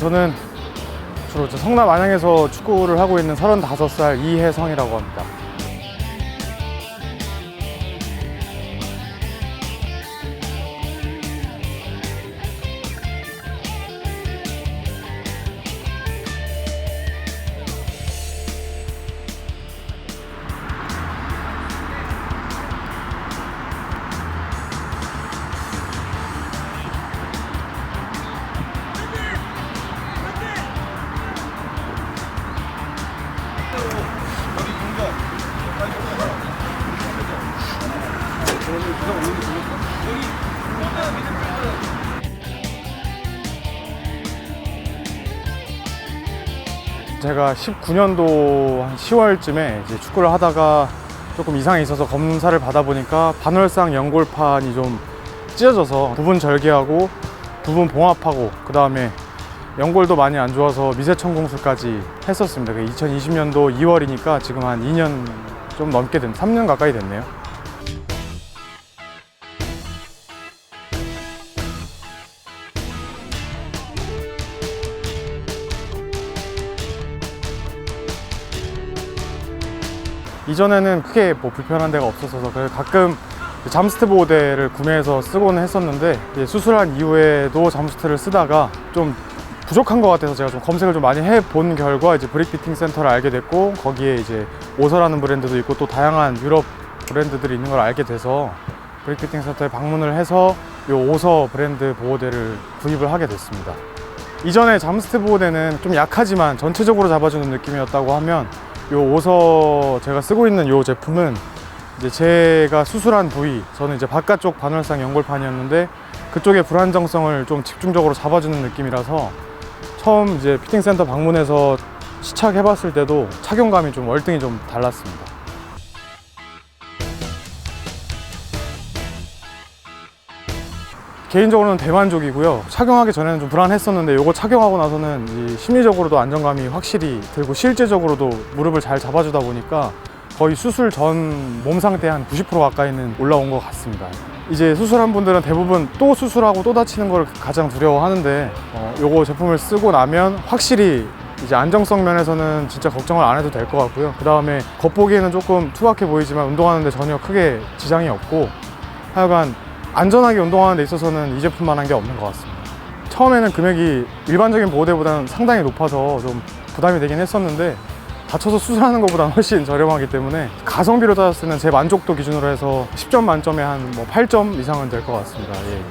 저는 주로 저 성남 안양에서 축구를 하고 있는 35살 이혜성이라고 합니다. 제가 19년도 한 10월쯤에 이제 축구를 하다가 조금 이상이 있어서 검사를 받아보니까 반월상 연골판이 좀 찢어져서 부분 절개하고 부분 봉합하고 그 다음에 연골도 많이 안 좋아서 미세천 공술까지 했었습니다. 2020년도 2월이니까 지금 한 2년 좀 넘게 된, 3년 가까이 됐네요. 이전에는 크게 뭐 불편한 데가 그래서 가끔 잠스트 보호대를 구매해서 쓰고는 했었는데 수술한 이후에도 잠스트를 쓰다가 좀 부족한 것 같아서 제가 좀 검색을 좀 많이 해 본 결과 이제 브릭 피팅 센터를 알게 됐고 거기에 이제 오서라는 브랜드도 있고 또 다양한 유럽 브랜드들이 있는 걸 알게 돼서 브릭 피팅 센터에 방문을 해서 이 오서 브랜드 보호대를 구입을 하게 됐습니다. 이전에 잠스트 보호대는 좀 약하지만 전체적으로 잡아주는 느낌이었다고 하면 요 오서 제가 쓰고 있는 요 제품은 이제 제가 수술한 부위 저는 이제 바깥쪽 반월상 연골판이었는데 그쪽의 불안정성을 좀 집중적으로 잡아주는 느낌이라서 처음 이제 피팅센터 방문해서 시착해 봤을 때도 착용감이 좀 월등히 좀 달랐습니다. 개인적으로는 대만족이고요. 착용하기 전에는 좀 불안했었는데 이거 착용하고 나서는 이 심리적으로도 안정감이 확실히 들고 실제적으로도 무릎을 잘 잡아주다 보니까 거의 수술 전 몸 상태 한 90% 가까이는 올라온 것 같습니다. 이제 수술한 분들은 대부분 또 수술하고 또 다치는 걸 가장 두려워하는데 어, 요거 제품을 쓰고 나면 확실히 이제 안정성 면에서는 진짜 걱정을 안 해도 될 것 같고요. 그 다음에 겉보기에는 조금 투박해 보이지만 운동하는데 전혀 크게 지장이 없고 하여간 안전하게 운동하는 데 있어서는 이 제품만한 게 없는 것 같습니다. 처음에는 금액이 일반적인 보호대보다는 상당히 높아서 좀 부담이 되긴 했었는데 다쳐서 수술하는 것보다는 훨씬 저렴하기 때문에 가성비로 따졌을 때는 제 만족도 기준으로 해서 10점 만점에 한 뭐 8점 이상은 될 것 같습니다. 예.